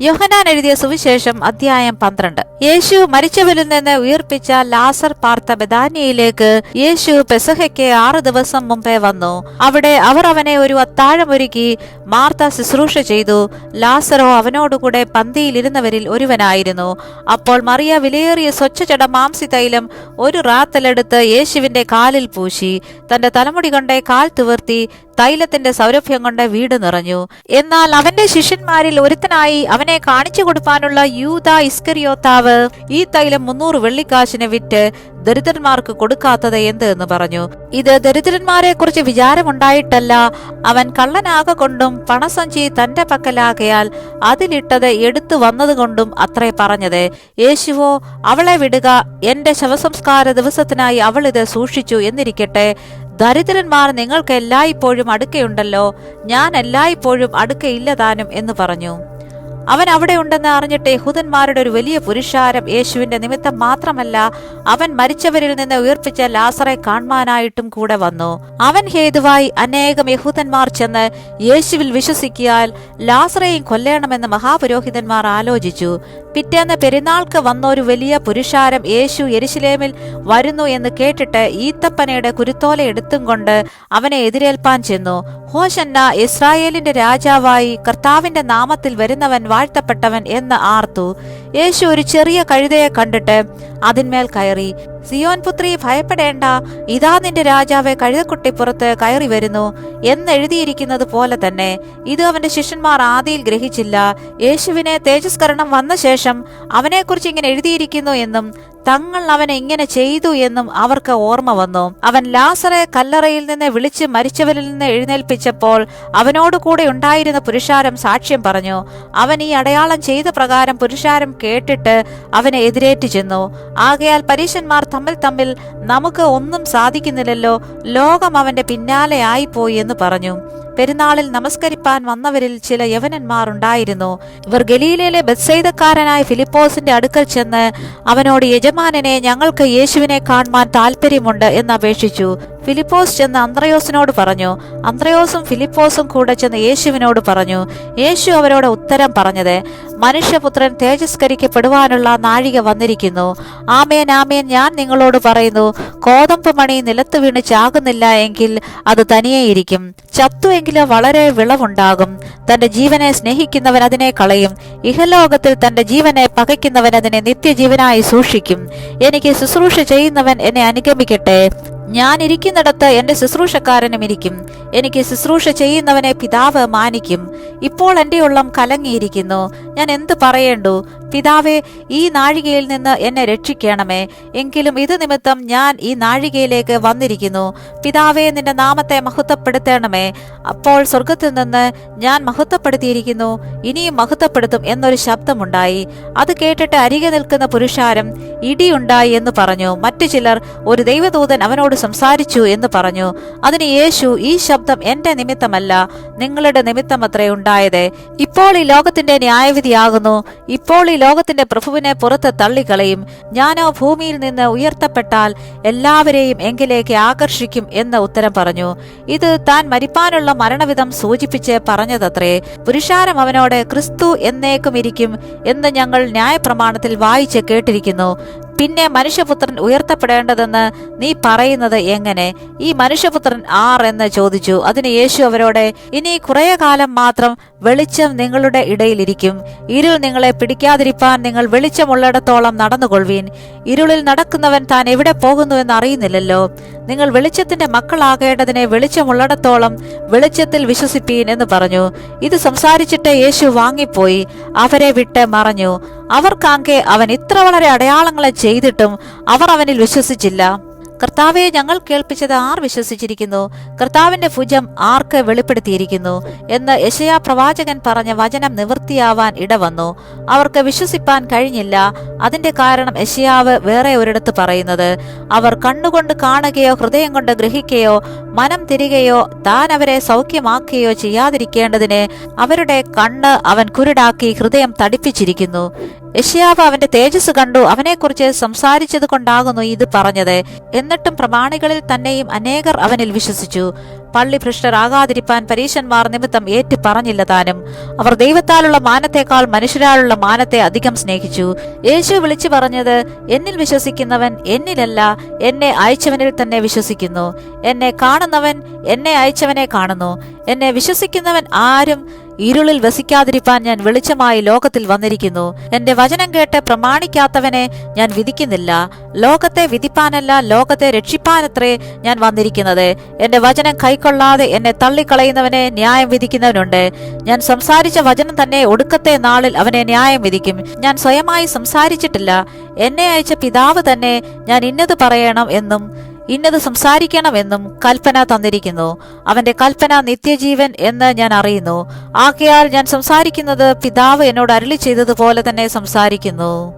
യോഹനാൻ എഴുതിയ സുവിശേഷം അധ്യായം പന്ത്രണ്ട്. യേശു മരിച്ചവരിൽ നിന്ന് ഉയർപ്പിച്ച ലാസർ പാർത്ത ബദാനിയയിലേക്ക് യേശു പെസഹയ്ക്ക് ആറു ദിവസം മുമ്പേ വന്നു. അവിടെ അവർ അവനെ ഒരു അത്താഴമൊരുക്കി മാർത്ത ശുശ്രൂഷ ചെയ്തു. ലാസറോ അവനോടുകൂടെ പന്തിയിലിരുന്നവരിൽ ഒരുവനായിരുന്നു. അപ്പോൾ മറിയ വിലയേറിയ സ്വച്ഛജട മാംസി തൈലം ഒരു റാത്തലെടുത്ത് യേശുവിന്റെ കാലിൽ പൂശി. തന്റെ തലമുടി കൊണ്ടേ കാൽ തുവർത്തി തൈലത്തിന്റെ സൗരഭ്യം കൊണ്ട് വീട് നിറഞ്ഞു. എന്നാൽ അവന്റെ ശിഷ്യന്മാരിൽ ഒരുത്തനായി അവനെ കാണിച്ചു കൊടുക്കാനുള്ള യൂത ഇസ്കരിയോത്താവ് ഈ തൈലം മുന്നൂറ് വെള്ളിക്കാശിന് വിറ്റ് ദരിദ്രന്മാർക്ക് കൊടുക്കാത്തത് എന്ത് എന്ന് പറഞ്ഞു. ഇത് ദരിദ്രന്മാരെ കുറിച്ച് വിചാരമുണ്ടായിട്ടല്ല. അവൻ കള്ളനാക കൊണ്ടും പണസഞ്ചി തന്റെ പക്കലാകയാൽ അതിലിട്ടത് എടുത്തു വന്നതുകൊണ്ടും അത്രേ പറഞ്ഞത്. യേശുവോ അവളെ വിടുക. എന്റെ ശവസംസ്കാര ദിവസത്തിനായി അവൾ ഇത് സൂക്ഷിച്ചു എന്നിരിക്കട്ടെ. ദരിദ്രന്മാർ നിങ്ങൾക്ക് എല്ലായ്പ്പോഴും അടുക്കയുണ്ടല്ലോ. ഞാൻ എല്ലായ്പ്പോഴും അടുക്കയില്ലതാനും എന്ന് പറഞ്ഞു. അവൻ അവിടെ ഉണ്ടെന്ന് അറിഞ്ഞിട്ട് യഹൂദന്മാരുടെ ഒരു വലിയ പുരുഷാരം യേശുവിന്റെ നിമിത്തം മാത്രമല്ല അവൻ മരിച്ചവരിൽ നിന്ന് ഉയർപ്പിച്ച ലാസറെ കാണുവാനായിട്ടും കൂടെ വന്നു. അവൻ ഹേതുവായി അനേകം യഹൂദന്മാർ ചെന്ന് യേശുവിൽ വിശ്വസിക്കിയാൽ ലാസറെയും കൊല്ലണമെന്ന് മഹാപുരോഹിതന്മാർ ആലോചിച്ചു. പിറ്റേന്ന് പെരുന്നാൾക്ക് വന്ന ഒരു വലിയ പുരുഷാരം യേശു എരിശിലേമിൽ വരുന്നു എന്ന് കേട്ടിട്ട് ഈത്തപ്പനയുടെ കുരുത്തോല എടുത്തും കൊണ്ട് അവനെ എതിരേൽപ്പാൻ ചെന്നു. ഹോശന്ന ഇസ്രായേലിന്റെ രാജാവായി കർത്താവിന്റെ നാമത്തിൽ വരുന്നവൻ വാഴ്ത്തപ്പെട്ടവൻ എന്ന് ആർത്തു. യേശു ഒരു ചെറിയ കഴുതയെ കണ്ടിട്ട് അതിന്മേൽ കയറി. സിയോൻ പുത്രി ഭയപ്പെടേണ്ട. ഇതാ നിന്റെ രാജാവെ കഴുതക്കുട്ടിപ്പുറത്ത് കയറി വരുന്നു എന്നെഴുതിയിരിക്കുന്നത് പോലെ തന്നെ ഇത് അവന്റെ ശിഷ്യന്മാർ ആദിയിൽ ഗ്രഹിച്ചില്ല. യേശുവിനെ തേജസ്കരണം വന്ന ശേഷം അവനെക്കുറിച്ച് ഇങ്ങനെ എഴുതിയിരിക്കുന്നു എന്നും തങ്ങൾ അവൻ എങ്ങനെ ചെയ്തു എന്നും അവർക്ക് ഓർമ്മ വന്നു. അവൻ ലാസറെ കല്ലറയിൽ നിന്ന് വിളിച്ച് മരിച്ചവരിൽ നിന്ന് എഴുന്നേൽപ്പിച്ചപ്പോൾ അവനോടുകൂടെ ഉണ്ടായിരുന്ന പുരുഷാരം സാക്ഷ്യം പറഞ്ഞു. അവൻ ഈ അടയാളം ചെയ്ത പ്രകാരം പുരുഷാരം കേട്ടിട്ട് അവനെ എതിരേറ്റു ചെന്നു. ആകയാൽ പരീശന്മാർ തമ്മിൽ തമ്മിൽ നമുക്ക് ഒന്നും സാധിക്കുന്നില്ലല്ലോ. ലോകം അവന്റെ പിന്നാലെ ആയിപ്പോയി എന്ന് പറഞ്ഞു. പെരുന്നാളിൽ നമസ്കരിപ്പാൻ വന്നവരിൽ ചില യവനന്മാർ ഉണ്ടായിരുന്നു. ഇവർ ഗലീലയിലെ ബത്സൈതക്കാരനായ ഫിലിപ്പോസിന്റെ അടുക്കൽ ചെന്ന് അവനോട് യജമാനനെ ഞങ്ങൾക്ക് യേശുവിനെ കാണുവാൻ താല്പര്യമുണ്ട് എന്ന് അപേക്ഷിച്ചു. ഫിലിപ്പോസ് ചെന്ന് അന്ത്രയോസിനോട് പറഞ്ഞു അന്ത്രയോസും ഫിലിപ്പോസും കൂടെ ചെന്ന് യേശുവിനോട് പറഞ്ഞു യേശു അവരോട് ഉത്തരം പറഞ്ഞത് മനുഷ്യപുത്രൻ തേജസ്കരിക്കപ്പെടുവാനുള്ള നാഴിക വന്നിരിക്കുന്നു. ആമേൻ ആമേൻ ഞാൻ നിങ്ങളോട് പറയുന്നു കോതമ്പ് മണി നിലത്ത് വീണ് ചാകുന്നില്ല എങ്കിൽ അത് തനിയേയിരിക്കും ചത്തുവെങ്കിലോ വളരെ വിളവുണ്ടാകും. തന്റെ ജീവനെ സ്നേഹിക്കുന്നവൻ അതിനെ കളയും. ഇഹലോകത്തിൽ തന്റെ ജീവനെ പകയ്ക്കുന്നവൻ അതിനെ നിത്യജീവനായി സൂക്ഷിക്കും. എനിക്ക് ശുശ്രൂഷ ചെയ്യുന്നവൻ എന്നെ അനുഗമിക്കട്ടെ. ഞാൻ ഇരിക്കുന്നിടത്ത് എന്റെ ശുശ്രൂഷക്കാരനും ഇരിക്കും. എനിക്ക് ശുശ്രൂഷ ചെയ്യുന്നവനെ പിതാവ് മാനിക്കും. ഇപ്പോൾ എന്റെ ഉള്ളം കലങ്ങിയിരിക്കുന്നു. ഞാൻ എന്ത് പറയേണ്ടു? പിതാവേ ഈ നാഴികയിൽ നിന്ന് എന്നെ രക്ഷിക്കണമേ. എങ്കിലും ഇത് നിമിത്തം ഞാൻ ഈ നാഴികയിലേക്ക് വന്നിരിക്കുന്നു. പിതാവേ നിന്റെ നാമത്തെ മഹത്വപ്പെടുത്തണമേ. അപ്പോൾ സ്വർഗത്തിൽ നിന്ന് ഞാൻ മഹത്വപ്പെടുത്തിയിരിക്കുന്നു. ഇനിയും മഹത്വപ്പെടുത്തും എന്നൊരു ശബ്ദമുണ്ടായി. അത് കേട്ടിട്ട് അരികെ നിൽക്കുന്ന പുരുഷാരം ഇടിയുണ്ടായി എന്ന് പറഞ്ഞു. മറ്റു ചിലർ ഒരു ദൈവദൂതൻ അവനോട് സംസാരിച്ചു എന്ന് പറഞ്ഞു. അതിന് യേശു ഈ ശബ്ദം എന്റെ നിമിത്തമല്ല നിങ്ങളുടെ നിമിത്തം അത്രേ ഉണ്ടായത്. ഇപ്പോൾ ഈ ലോകത്തിന്റെ ന്യായവിധിയാകുന്നു. ഇപ്പോൾ ഈ ലോകത്തിന്റെ പ്രഭുവിനെ പുറത്ത് തള്ളിക്കളയും. ഞാനോ ഭൂമിയിൽ നിന്ന് ഉയർത്തപ്പെട്ടാൽ എല്ലാവരെയും എങ്കിലേക്ക് ആകർഷിക്കും എന്ന് ഉത്തരം പറഞ്ഞു. ഇത് താൻ മരിപ്പാനുള്ള മരണവിധം സൂചിപ്പിച്ച് പറഞ്ഞതത്രേ. പുരുഷാരം അവനോട് ക്രിസ്തു എന്നേക്കും ഇരിക്കും എന്ന് ഞങ്ങൾ ന്യായപ്രമാണത്തിൽ വായിച്ച് കേട്ടിരിക്കുന്നു. പിന്നെ മനുഷ്യപുത്രൻ ഉയർത്തപ്പെടേണ്ടതെന്ന് നീ പറയുന്നത് എങ്ങനെ? ഈ മനുഷ്യപുത്രൻ ആർ എന്ന് ചോദിച്ചു. അതിന് യേശു അവരോട് ഇനി കുറേ കാലം മാത്രം വെളിച്ചം നിങ്ങളുടെ ഇടയിലിരിക്കും ഇരുൾ നിങ്ങളെ പിടിക്കാതിരിപ്പാൻ നിങ്ങൾ വെളിച്ചമുള്ളിടത്തോളം നടന്നുകൊള്ളുവീൻ. ഇരുളിൽ നടക്കുന്നവൻ താൻ എവിടെ പോകുന്നു എന്ന് അറിയുന്നില്ലല്ലോ. നിങ്ങൾ വെളിച്ചത്തിന്റെ മക്കളാകേണ്ടതിനെ വെളിച്ചമുള്ളിടത്തോളം വെളിച്ചത്തിൽ വിശ്വസിപ്പീൻ എന്ന് പറഞ്ഞു. ഇത് സംസാരിച്ചിട്ട് യേശു വാങ്ങിപ്പോയി. അവരെ വിട്ട് മറഞ്ഞു. അവർക്കാങ്കെ അവൻ ഇത്ര വളരെ അടയാളങ്ങളെ ചെയ്തിട്ടും അവർ അവനിൽ വിശ്വസിച്ചില്ല. കർത്താവെ ഞങ്ങൾ കേൾപ്പിച്ചത് ആർ വിശ്വസിച്ചിരിക്കുന്നു? കർത്താവിന്റെ ഭുജം ആർക്ക് വെളിപ്പെടുത്തിയിരിക്കുന്നു? എന്ന് യശയാ പ്രവാചകൻ പറഞ്ഞ വചനം നിവൃത്തിയാവാൻ ഇടവന്നു. അവർക്ക് വിശ്വസിപ്പാൻ കഴിഞ്ഞില്ല. അതിന്റെ കാരണം യശയാവ് വേറെ ഒരിടത്ത് പറയുന്നത് അവർ കണ്ണുകൊണ്ട് കാണുകയോ ഹൃദയം കൊണ്ട് ഗ്രഹിക്കുകയോ മനം തിരികയോ താൻ അവരെ സൗഖ്യമാക്കുകയോ ചെയ്യാതിരിക്കേണ്ടതിന് അവരുടെ കണ്ണ് അവൻ കുരുടാക്കി ഹൃദയം തടിപ്പിച്ചിരിക്കുന്നു. യഷ്യാവ് അവന്റെ തേജസ് കണ്ടു അവനെക്കുറിച്ച് സംസാരിച്ചത് കൊണ്ടാകുന്നു ഇത് പറഞ്ഞത്. എന്നിട്ടും പ്രമാണികളിൽ തന്നെയും അനേകർ അവനിൽ വിശ്വസിച്ചു. പള്ളി ഭ്രഷ്ടരാകാതിരിപ്പാൻ പരീശന്മാർ നിമിത്തം ഏറ്റു പറഞ്ഞില്ല താനും. അവർ ദൈവത്താലുള്ള മാനത്തേക്കാൾ മനുഷ്യരാലുള്ള മാനത്തെ അധികം സ്നേഹിച്ചു. യേശു വിളിച്ചു പറഞ്ഞത് എന്നിൽ വിശ്വസിക്കുന്നവൻ എന്നിലല്ല എന്നെ അയച്ചവനിൽ തന്നെ വിശ്വസിക്കുന്നു. എന്നെ കാണുന്നവൻ എന്നെ അയച്ചവനെ കാണുന്നു. എന്നെ വിശ്വസിക്കുന്നവൻ ആരും ഇരുളിൽ വസിക്കാതിരിപ്പാൻ ഞാൻ വെളിച്ചമായി ലോകത്തിൽ വന്നിരിക്കുന്നു. എന്റെ വചനം കേട്ട് പ്രമാണിക്കാത്തവനെ ഞാൻ വിധിക്കുന്നില്ല. ലോകത്തെ വിധിപ്പാനല്ല ലോകത്തെ രക്ഷിപ്പാനത്രേ ഞാൻ വന്നിരിക്കുന്നത്. എന്റെ വചനം കൈക്കൊള്ളാതെ എന്നെ തള്ളിക്കളയുന്നവനെ ന്യായം വിധിക്കുന്നവനുണ്ട്. ഞാൻ സംസാരിച്ച വചനം തന്നെ ഒടുക്കത്തെ നാളിൽ അവനെ ന്യായം വിധിക്കും. ഞാൻ സ്വയമായി സംസാരിച്ചിട്ടില്ല. എന്നെ അയച്ച പിതാവ് തന്നെ ഞാൻ ഇന്നത് പറയണം എന്നും ഇന്നത് സംസാരിക്കണമെന്നും കൽപ്പന തന്നിരിക്കുന്നു. അവന്റെ കൽപ്പന നിത്യജീവൻ എന്ന് ഞാൻ അറിയുന്നു. ആകയാൽ ഞാൻ സംസാരിക്കുന്നത് പിതാവ് എന്നോട് അരുളി ചെയ്തതുപോലെ തന്നെ സംസാരിക്കുന്നു.